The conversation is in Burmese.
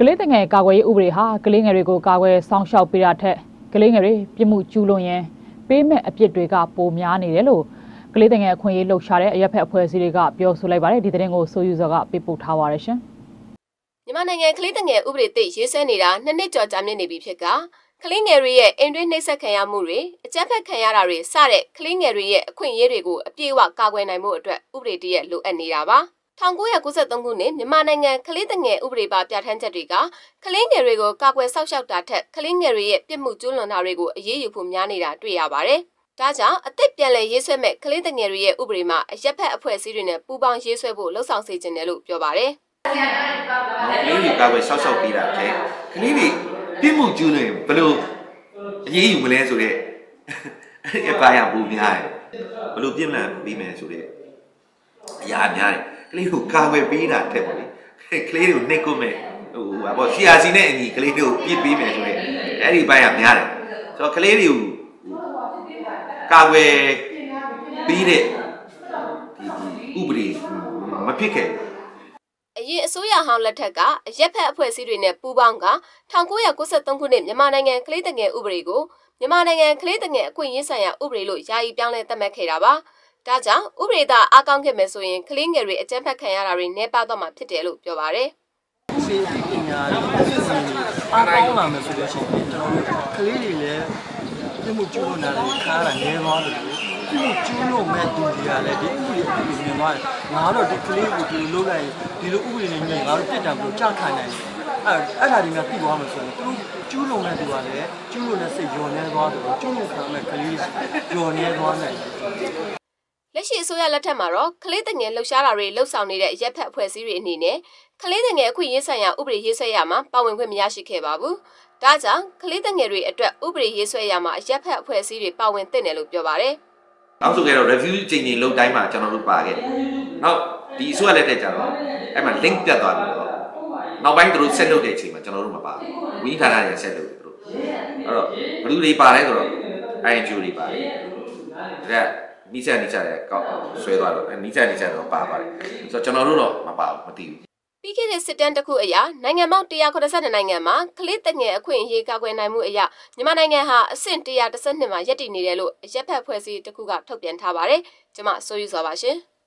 ကလေးတငယ်ကာကွယ်ရေးဥပဒေဟာကလေးငယ်တွေကိုကာကွယ်စောင့်ရှောက်ပေးတာထက်ကလေးငယ်တွေပြစ်မှုကျူးလွန်ရင်ပေးမဲ့အပြစ်တွေကပိုများနေတယ်လို့ကလေးတငယ်အခွင့်အရေးလှုပ်ရှားတဲ့အရက်ဖက်အဖွဲ့အစည်းတွေကပြောဆိုလိုက်ပါတယ်ဒီသတင်းကိုဆိုယူဇော်ကပေးပို့ထားပါရရှင်မြန်မာနိုင်ငံကလေးတငယ်ဥပဒေသစ်ရေးဆွဲနေတာနှစ်နှစ်ကျော်ကြာမြင့်နေပြီဖြစ်ကကလေးငယ်တွေရဲ့အိမ်တွင်းနှိပ်စက်ခံရမှုတွေအကြမ်းဖက်ခံရတာတွေစတဲ့ကလေးငယ်တွေရဲ့အခွင့်အရေးတွေကိုအပြည့်အဝကာကွယ်နိုင်မှုအတွက်ဥပဒေတရက်လိုအပ်နေတာပါ 1993ခုနှစ်မြန်မာနိုင်ငံကလေးတငယ်ဥပဒေပါပြဋ္ဌာန်းချက်တွေကကလေးငယ်တွေကိုကာကွယ်စောင့်ရှောက်တာထက်ကလေးငယ်တွေရဲ့ပြစ်မှုကျူးလွန်တာတွေကိုအရေးယူဖို့များနေတာတွေ့ရပါတယ်။ဒါကြောင့်အသက်ပြန်လည်ရေးဆွဲမဲ့ကလေးတငယ်တွေရဲ့ဥပဒေမှာအရက်ဖက်အဖွဲ့အစည်းတွေနဲ့ပူးပေါင်းရေးဆွဲဖို့လှုံ့ဆော်စေခြင်းတယ်လို့ပြောပါတယ်။ကလေးတွေကာကွယ်ဆောက်ရှောက်ပေးတာတဲ့ကလေးတွေပြစ်မှုကျူးလွန်ရင်ဘယ်လိုအရေးယူမလဲဆိုတော့အဲ့ဒီအပိုင်းကပူများတယ်ဘယ်လိုပြစ်မှတ်ပေးမယ်ဆိုတော့အရာများတယ် ကလေးကိုကာကွယ်ပေးတာတဲ့ပေါ့လေကလေးတွေကိုနှိပ်ကွမဲ့ဟိုဟာပေါ့ CRC နဲ့အညီကလေးတွေကိုပြစ်ပေးမယ်ဆိုတော့အဲ့ဒီဘက်ကများတယ်ဆိုတော့ကလေးတွေကိုကာကွယ်ပေးတဲ့ဒီဥပဒေမဖြစ်ခဲ့ဘူးအရင်အစိုးရဟောင်းလက်ထက်ကအရက်ဖက်အဖွဲ့အစည်းတွေနဲ့ပူးပေါင်းက1993ခုနှစ်မြန်မာနိုင်ငံကလေးတငယ်ဥပဒေကိုမြန်မာနိုင်ငံကလေးတငယ်အခွင့်အရေးဆိုင်ရာဥပဒေလို့ယာယီပြောင်းလဲသတ်မှတ်ခဲ့တာပါ။ ဒါကြောင့်ဥပဒေသားအကောင့်ခဲ့မယ်ဆိုရင်ကလေးငယ်တွေအကြမ်းဖက်ခံရတာတွေနှဲပါတော့မှာဖြစ်တယ်လို့ပြောပါရယ်ဥပဒေအသိပညာတွေအသိဉာဏ်တွေအားကောင်းလာမယ်ဆိုလို့ရှိရင်ကျွန်တော်တို့ကလေးတွေလည်းပြမှုကျူးလွန်တာတွေခါရတာနည်းသွားတယ်လို့ပြမှုကျူးလွန်မဲ့သူတွေကလည်းဒီဥပဒေအသိဉာဏ်မြင်သွားတယ်ငါတို့ဒီကလေးကိုဒီလိုလုပ်လိုက်ဒီလိုဥပဒေနဲ့ညှိငါတို့ပြစ်ဒဏ်ကိုကြောက်ခံနိုင်တယ်အဲ့အဲ့ဒါတွေကပြီးသွားမှာဆိုရင်သူတို့ကျူးလွန်တဲ့သူကလည်းကျူးလွန်တဲ့စိတ်ညှော်နေသွားတယ်ကျူးလွန်ခံမဲ့ကလေးညှော်နေသွားနိုင်တယ် လက်ရှိအစိုးရလက်ထက်မှာတော့ကလေးတငယ်လှုပ်ရှားတာတွေလှုပ်ဆောင်နေတဲ့ရက်ဖက်အဖွဲ့အစည်းတွေအနေနဲ့ကလေးတငယ်အခွင့်အရေးဆိုင်ရာဥပဒေရေးဆွဲရမှာပါဝင်ခွင့်မရရှိခဲ့ပါဘူး။ဒါကြောင့်ကလေးတငယ်တွေအတွက်ဥပဒေရေးဆွဲရမှာရက်ဖက်အဖွဲ့အစည်းတွေပါဝင်သင့်တယ်လို့ပြောပါရယ်နောက်ဆိုကြတော့ review ချိန်ချိန်လုံးတိုင်းမှာကျွန်တော်တို့ပါခဲ့တယ်။နောက်ဒီအစိုးရလက်ထက်ကျတော့အဲ့မှာ link ပြတ်သွားပြီတော့နောက်ပိုင်းသူတို့ဆက်လုပ်တဲ့အချိန်မှာကျွန်တော်တို့မပါဘူး။ဝင်းဌာနတွေဆက်လုပ်တယ်သူတို့။အဲ့တော့ဘယ်သူတွေပါလဲဆိုတော့ INGO တွေပါတယ်။ဒါက နီးစပ်နီးစပ်တဲ့ကောက်ဆွဲသွားတော့နီးစပ်နီးစပ်တော့ပါပါတယ်။ဆိုတော့ကျွန်တော်တို့တော့မပါဘူးမသိဘူးပြီးခဲ့တဲ့စစ်တမ်းတစ်ခုအရနိုင်ငံပေါင်း182နိုင်ငံမှာကလေးတငယ်အခွင့်အရေးကာကွယ်နိုင်မှုအရမြန်မာနိုင်ငံဟာအဆင့်112မှာရပ်တည်နေတယ်လို့ရက်ဖက်ဖွဲ့စည်းတစ်ခုကထုတ်ပြန်ထားပါတယ်။ကျွန်မဆိုယူစွာပါရှင်။